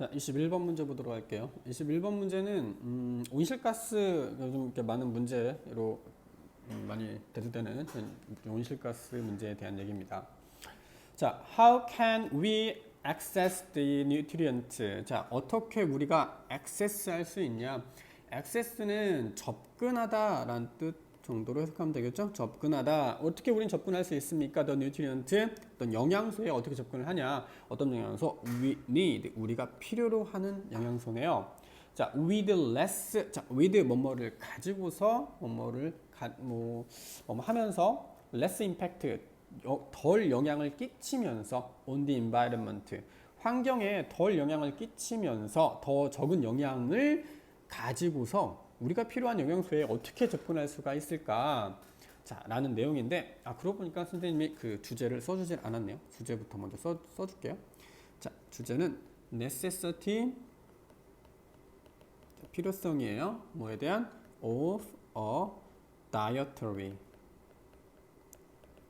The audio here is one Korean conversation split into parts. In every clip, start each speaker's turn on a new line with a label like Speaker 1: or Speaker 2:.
Speaker 1: 자, 21번 문제 보도록 할게요. 21번 문제는 음, 온실가스 요즘 이렇게 많은 문제로 음, 많이 대두되는 온실가스 문제에 대한 얘기입니다. 자, how can we access the nutrient? 자, 어떻게 우리가 access할 수 있냐? access는 접근하다라는 뜻 정도로 해석하면 되겠죠? 접근하다. 어떻게 우린 접근할 수 있습니까? The nutrient, 어떤 영양소에 어떻게 접근을 하냐? 어떤 영양소? We need, 우리가 필요로 하는 영양소네요. 자, with less, 자, with 뭐뭐를 가지고서 뭐뭐를 가, 뭐, 뭐뭐 하면서 less impact, 여- 덜 영향을 끼치면서 on the environment, 환경에 덜 영향을 끼치면서 더 적은 영향을 가지고서 우리가 필요한 영양소에 어떻게 접근할 수가 있을까? 자, 라는 내용인데, 아, 그러고 보니까 선생님이 그 주제를 써주질 않았네요. 주제부터 먼저 써, 써줄게요. 자, 주제는 necessity, 자, 필요성이에요. 뭐에 대한? of a dietary.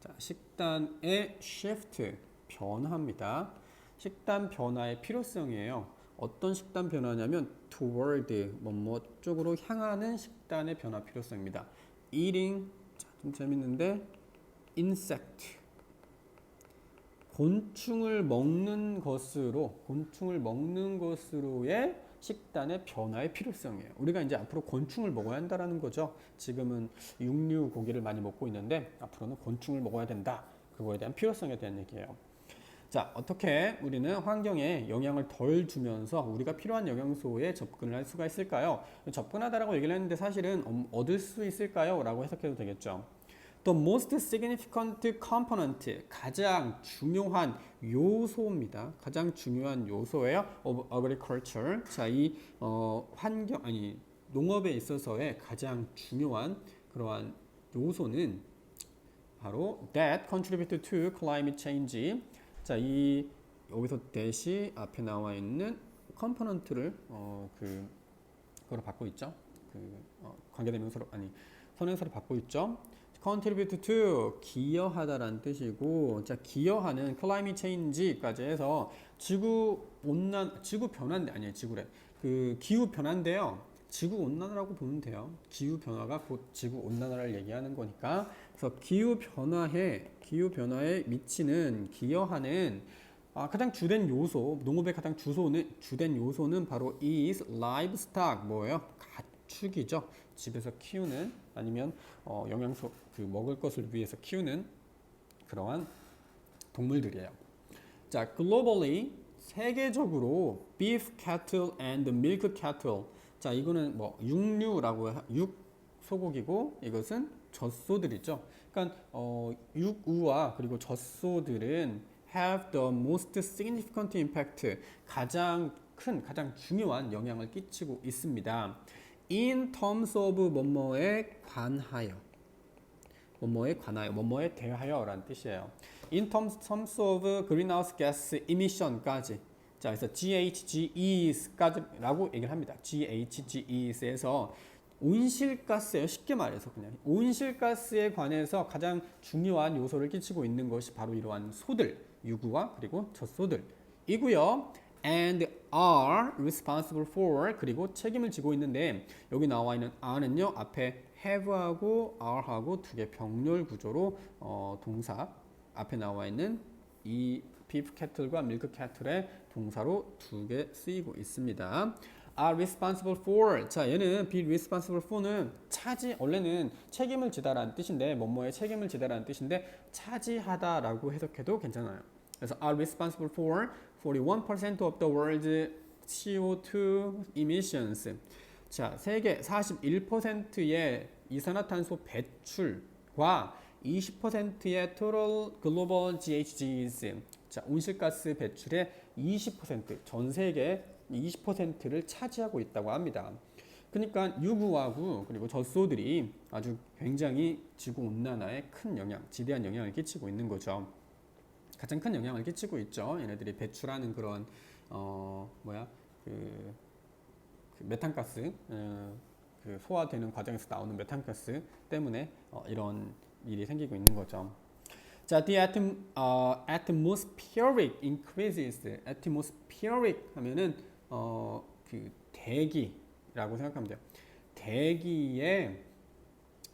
Speaker 1: 자, 식단의 shift, 변화입니다. 식단 변화의 필요성이에요. 어떤 식단 변화냐면 toward 뭐뭐 쪽으로 향하는 식단의 변화 필요성입니다. eating 자, 좀 재밌는데 insect 곤충을 먹는 것으로 곤충을 먹는 것으로의 식단의 변화의 필요성이에요. 우리가 이제 앞으로 곤충을 먹어야 한다라는 거죠. 지금은 육류 고기를 많이 먹고 있는데 앞으로는 곤충을 먹어야 된다. 그거에 대한 필요성에 대한 얘기예요. 자, 어떻게 우리는 환경에 영향을 덜 주면서 우리가 필요한 영양소에 접근을 할 수가 있을까요? 접근하다라고 얘기를 했는데 사실은 엄- 얻을 수 있을까요? 라고 해석해도 되겠죠. The most significant component, 가장 중요한 요소입니다. 가장 중요한 요소예요. of agriculture. 자, 이 어, 환경 아니 농업에 있어서의 가장 중요한 그러한 요소는 바로 that contribute to climate change. 자, 이 여기서 대시 앞에 나와 있는 컴포넌트를 어, 그 그거로 받고 있죠. 그 어, 관계대명사로 아니 선행사로 받고 있죠. contribute to 기여하다라는 뜻이고 자 기여하는 climate change까지 해서 지구 온난 지구 변화인데 아니에요 지구래 그 기후 변화인데요 지구 온난화라고 보면 돼요 기후 변화가 곧 지구 온난화를 얘기하는 거니까 그래서 기후 변화에 기후 변화에 미치는 기여하는 아, 가장 주된 요소 농업의 가장 주소는 주된 요소는 바로 is livestock 뭐예요 가축이죠 집에서 키우는 아니면 어, 영양소 그 먹을 것을 위해서 키우는 그러한 동물들이에요. 자, globally 세계적으로 beef cattle and milk cattle. 자, 이거는 뭐 육류라고 하- 육 소고기고 이것은 젖소들이죠. 그러니까 어, 육우와 그리고 젖소들은 have the most significant impact. 가장 큰 가장 중요한 영향을 끼치고 있습니다. in terms of 뭐뭐에 관하여 뭐뭐에 관하여 뭐뭐에 대하여라는 뜻이에요. in terms of greenhouse gas emission까지 자 그래서 GHGEs까지라고 얘기를 합니다. GHGEs에서 온실가스예요. 쉽게 말해서 그냥 온실가스에 관해서 가장 중요한 요소를 끼치고 있는 것이 바로 이러한 소들, 유구와 그리고 젖소들이고요. and are responsible for 그리고 책임을 지고 있는데 여기 나와 있는 are는요 앞에 have하고 are하고 두 개 병렬 구조로 어, 동사 앞에 나와 있는 이 beef cattle과 milk cattle의 동사로 두 개 쓰이고 있습니다. are responsible for 자 얘는 be responsible for는 차지 원래는 책임을 지다라는 뜻인데 뭐뭐에 책임을 지다라는 뜻인데 차지하다라고 해석해도 괜찮아요. 그래서 are responsible for 41% of the world's CO2 emissions. 자, 세계 41%의 이산화탄소 배출과 20%의 total global GHGs. 자, 온실가스 배출의 20%, 전 세계 20%를 차지하고 있다고 합니다. 그러니까 유구하고 그리고 젖소들이 아주 굉장히 지구 온난화에 큰 영향, 지대한 영향을 끼치고 있는 거죠. 가장 큰 영향을 끼치고 있죠. 얘네들이 배출하는 그런 어 뭐야 그, 그 메탄가스 어, 그 소화되는 과정에서 나오는 메탄가스 때문에 어, 이런 일이 생기고 있는 거죠. 자, the atom, 어, atmospheric increases. atmospheric 하면은 어, 그 대기라고 생각하면 돼요. 대기의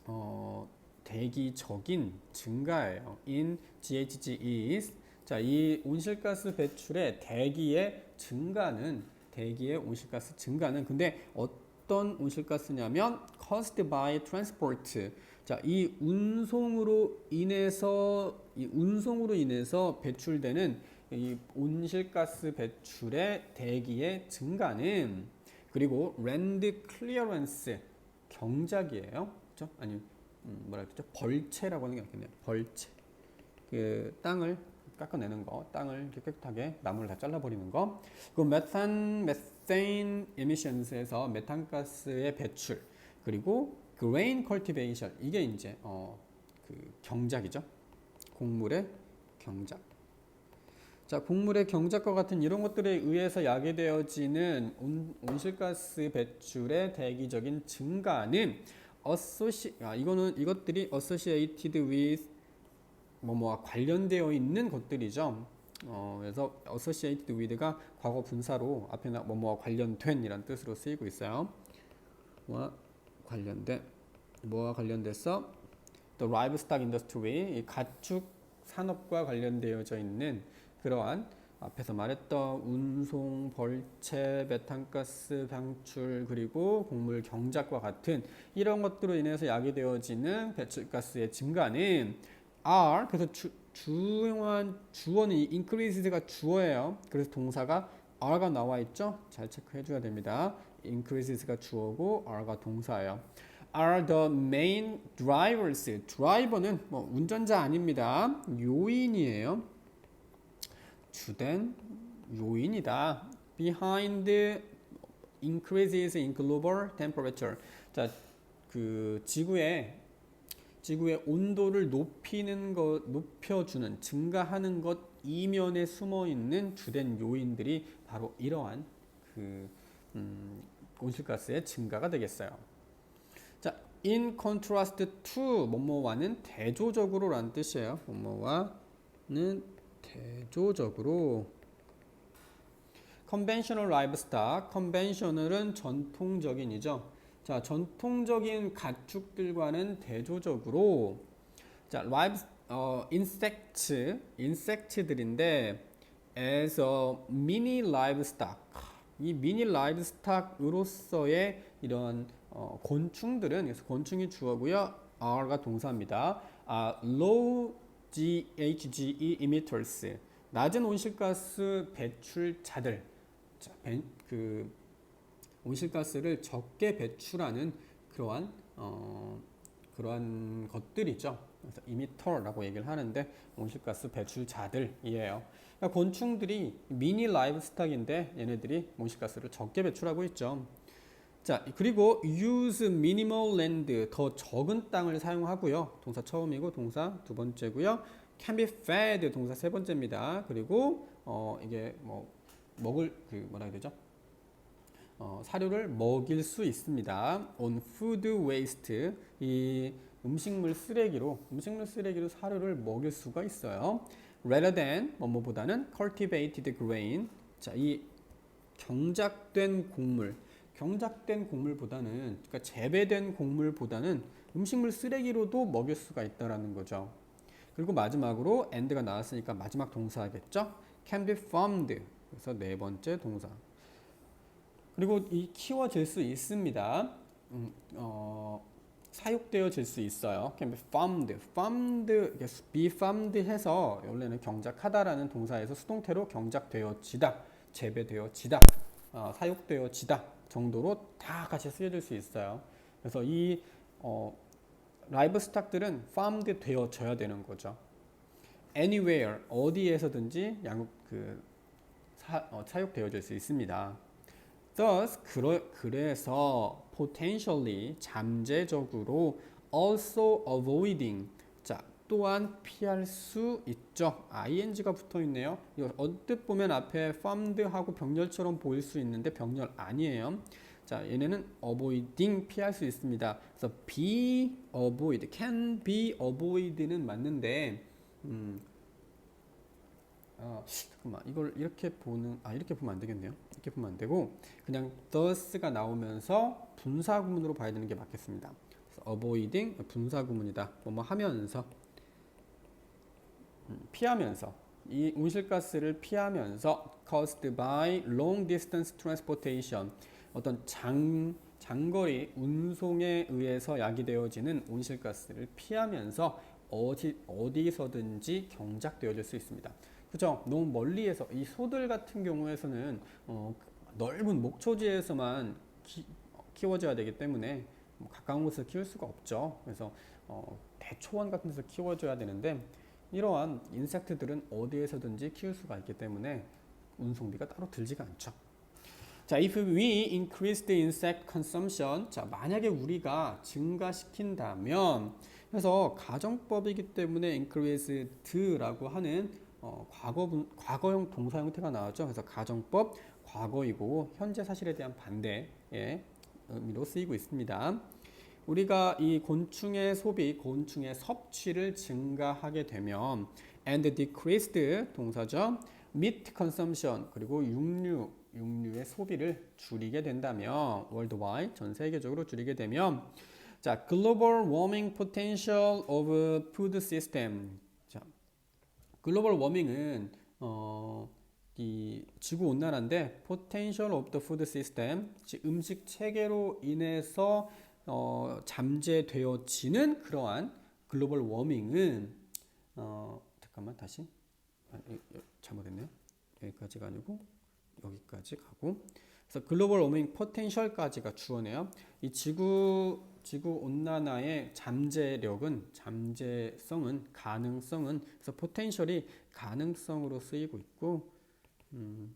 Speaker 1: 어, 대기적인 증가예요. in GHG is 자, 이 온실가스 배출의 대기의 증가는 대기의 온실가스 증가는 근데 어 떤 온실가스냐면 caused by transport. 자, 이 운송으로 인해서 이 운송으로 인해서 배출되는 이 온실가스 배출의 대기의 증가는 그리고 land clearance 경작이에요. 그렇죠? 아니 음, 뭐라 그랬죠? 벌채라고 하는 게 낫겠네요. 벌채. 그 땅을 깎아내는 거, 땅을 깨끗하게 나무를 다 잘라버리는 거. 그 메탄, 메세 인 에미션스에서 메탄가스의 배출 그리고 그레인 컬티베이션 이게 이제 어, 그 경작이죠. 곡물의 경작. 자, 곡물의 경작과 같은 이런 것들에 의해서 야기되어지는 온, 온실가스 배출의 대기적인 증가는 어소시 아 이거는 이것들이 associated with 뭐뭐와 관련되어 있는 것들이죠. 어, 그래서 associated with가 과거 분사로 앞에 나 뭐뭐와 관련된 이란 뜻으로 쓰이고 있어요. 와 관련된 뭐와 관련돼서 the livestock industry 이 가축 산업과 관련되어져 있는 그러한 앞에서 말했던 운송, 벌채, 메탄가스 방출 그리고 곡물 경작과 같은 이런 것들로 인해서 야기되어지는 배출가스의 증가는 are 그래서 주, 주요한 주어는 이 increases가 주어예요. 그래서 동사가 are가 나와 있죠. 잘 체크해 줘야 됩니다. increases가 주어고 are가 동사예요. are the main drivers. 드라이버는 뭐 운전자 아닙니다. 요인이에요. 주된 요인이다. behind increases in global temperature. 자, 그 지구의 지구의 온도를 높이는 것, 높여주는, 증가하는 것 이면에 숨어 있는 주된 요인들이 바로 이러한 그 음, 온실가스의 증가가 되겠어요. 자, in contrast to 뭐뭐와는 대조적으로라는 뜻이에요. 뭐뭐와는 대조적으로 conventional livestock, conventional은 전통적인이죠. 자, 전통적인 가축들과는 대조적으로 자, live 어, insect, insect들인데 as a mini livestock. 이 미니 라이브스탁으로서의 이런 어, 곤충들은 그래서 곤충이 주어고요. are가 동사입니다. 아, low GHGE emitters. 낮은 온실가스 배출자들. 자, 벤, 그 온실가스를 적게 배출하는 그러한 어, 그러한 것들이죠. 그래서 이미터라고 얘기를 하는데 온실가스 배출자들이에요. 그러니까 곤충들이 미니 라이브스탁인데 얘네들이 온실가스를 적게 배출하고 있죠. 자 그리고 use minimal land 더 적은 땅을 사용하고요. 동사 처음이고 동사 두 번째고요. can be fed 동사 세 번째입니다. 그리고 어 이게 뭐 먹을 그 뭐라 해야 되죠? 어, 사료를 먹일 수 있습니다. on food waste 이 음식물 쓰레기로 음식물 쓰레기로 사료를 먹일 수가 있어요. rather than 뭐뭐보다는 cultivated grain 자, 이 경작된 곡물 경작된 곡물보다는 그러니까 재배된 곡물보다는 음식물 쓰레기로도 먹일 수가 있다라는 거죠. 그리고 마지막으로 and가 나왔으니까 마지막 동사겠죠? can be farmed 그래서 네 번째 동사 그리고 이 키워질 수 있습니다. 음, 어, 사육되어질 수 있어요. can be farmed, farmed, be farmed 해서 원래는 경작하다라는 동사에서 수동태로 경작되어지다, 재배되어지다, 어, 사육되어지다 정도로 다 같이 쓰여질 수 있어요. 그래서 이 어, 라이브 스탁들은 farmed 되어져야 되는 거죠. anywhere 어디에서든지 양, 그 사, 어, 사육되어질 수 있습니다. Thus 그러, 그래 서 potentially 잠재적으로 also avoiding 자 또한 피할 수 있죠. ing가 붙어 있네요. 이거 언뜻 보면 앞에 farmed하고 병렬처럼 보일 수 있는데 병렬 아니에요. 자 얘네는 avoiding 피할 수 있습니다. 그래서 be avoid, can be avoid는 맞는데 음, 아, 잠깐만 이걸 이렇게 보는 아 이렇게 보면 안 되겠네요. 이렇게 보면 안 되고 그냥 thus가 나오면서 분사 구문으로 봐야 되는 게 맞겠습니다. avoiding 분사 구문이다. 뭐뭐 하면서 음, 피하면서 이 온실가스를 피하면서 caused by long distance transportation 어떤 장 장거리 운송에 의해서 야기되어지는 온실가스를 피하면서 어디 어디서든지 경작되어질 수 있습니다. 그죠? 너무 멀리에서 이 소들 같은 경우에서는 어, 넓은 목초지에서만 키, 키워져야 되기 때문에 뭐 가까운 곳에서 키울 수가 없죠. 그래서 어, 대초원 같은 데서 키워줘야 되는데 이러한 인섹트들은 어디에서든지 키울 수가 있기 때문에 운송비가 따로 들지가 않죠. 자, if we increase the insect consumption, 자 만약에 우리가 증가시킨다면, 그래서 가정법이기 때문에 increased라고 하는 어, 과거 분, 과거형 동사 형태가 나왔죠. 그래서 가정법 과거이고 현재 사실에 대한 반대의 의미로 쓰이고 있습니다. 우리가 이 곤충의 소비, 곤충의 섭취를 증가하게 되면 and decreased 동사죠. meat consumption 그리고 육류 육류의 소비를 줄이게 된다면 worldwide 전 세계적으로 줄이게 되면 자 global warming potential of food system 자 글로벌 워밍은 어, 이 지구 온난화인데 potential of 즉 음식 체계로 인해서 어, 잠재되어지는 그러한 글로벌 워밍은 어, 잠깐만 다시 아, 이- 이- 잘못했네요. 여기까지가 아니고 여기까지 가고 그래서 글로벌 워밍 포텐셜까지가 주어네요. 이 지구 지구 온난화의 잠재력은 잠재성은 가능성은 그래서 포텐셜이 가능성으로 쓰이고 있고 음,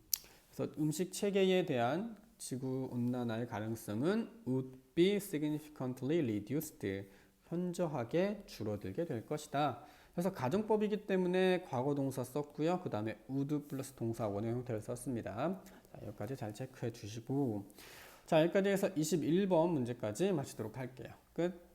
Speaker 1: 그래서 음식 체계에 대한 지구 온난화의 가능성은 would be significantly reduced 현저하게 줄어들게 될 것이다. 그래서 가정법이기 때문에 과거 동사 썼고요. 그 다음에 would 플러스 동사 원형 형태를 썼습니다. 자, 여기까지 잘 체크해 주시고 자 여기까지 해서 21번 문제까지 마치도록 할게요. 끝.